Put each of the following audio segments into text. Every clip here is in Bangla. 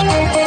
oh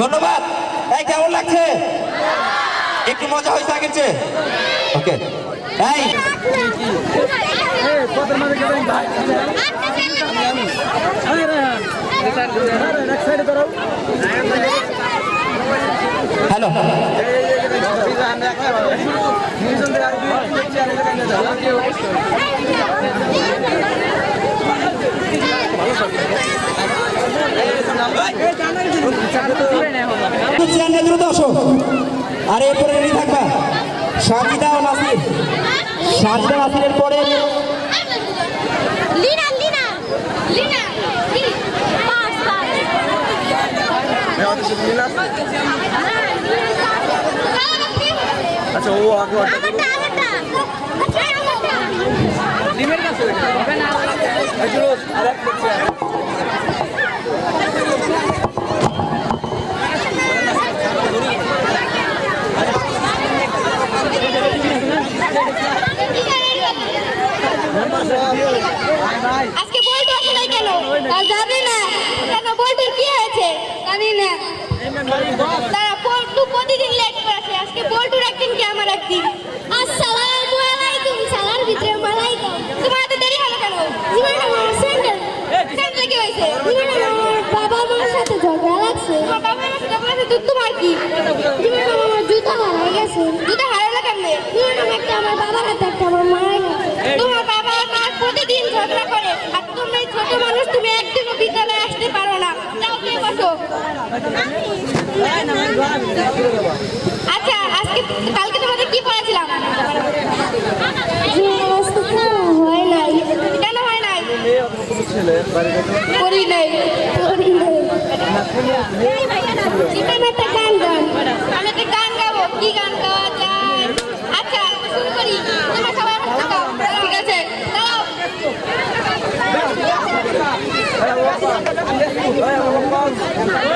ধন্যবাদ। এই কেমন লাগছে? একটু মজা হয়েছে আগের চেয়ে। ওকে। এই। হ্যালো। আর এরপরে রেডি থাকবা। সাজিদা ও নাসির। পরে আচ্ছা ও আগে লিমের কাছে আজকে বলতে আসে নাই কেন? কাল যাবে না। কেন বলতে কি আছে জানি না। তারা প্রতিদিন লেট করে আসে। আজকে বোল্টুর একদিন কি আমার একদিন? মানুষ তুমি একদিনও বিদ্যালয়ে আসতে পারো আচ্ছা আজকে কালকে তোমাদের কি পড়াছিলাম হয় নাই কেন হয় নাই করি নাই করি নাই। আমি একটা গান গান। আমি একটা গান গাবো? কি গান গাওয়া যায়? আচ্ছা শুরু করি। তোমরা সবাই আমার থাকো। ঠিক আছে দাঁড়াও। আমি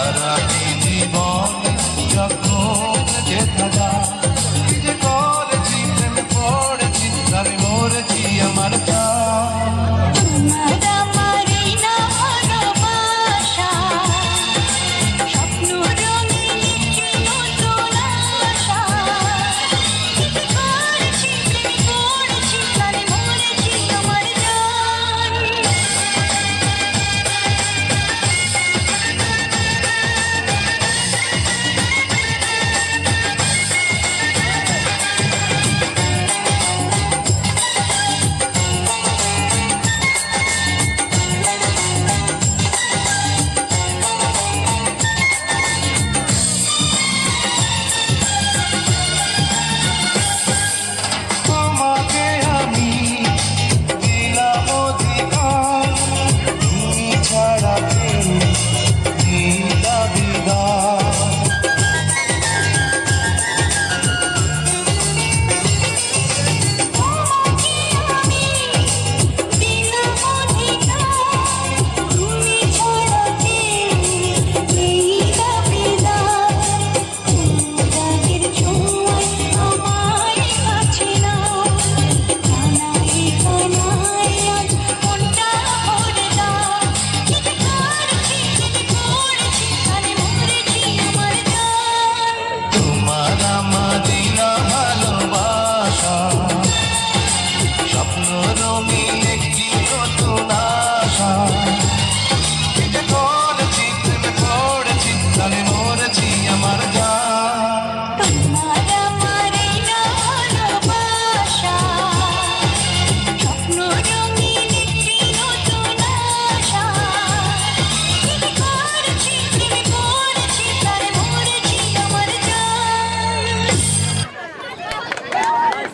সারাটি জীবন যখন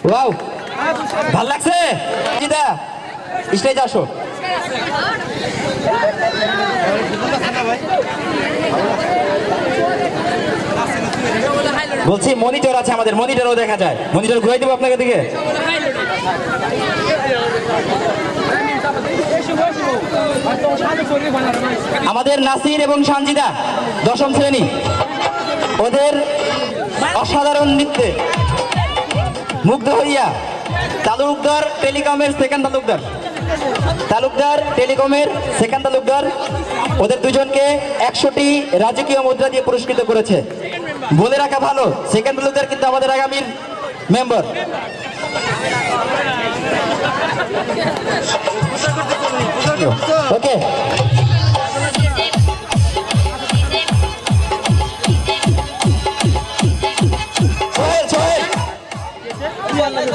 ওয়াও ভালো লাগছে? জিদা স্টেজ আসো। বলছি মনিটর আছে আমাদের মনিটরও দেখা যায়। মনিটর ঘুরাই দেবো আপনাকে দিকে। আমাদের নাসির এবং সানজিদা, দশম শ্রেণি। ওদের অসাধারণ নৃত্যে। মুগ্ধ হইয়া তালুকদার টেলিকমের সেকেন্ড তালুকদার। তালুকদার টেলিকমের সেকেন্ড তালুকদার, ওদের দুজনকে একশোটি রাজকীয় মুদ্রা দিয়ে পুরস্কৃত করেছে। বলে রাখা ভালো, সেকেন্ড তালুকদার কিন্তু আমাদের আগামীর মেম্বার। ওকে।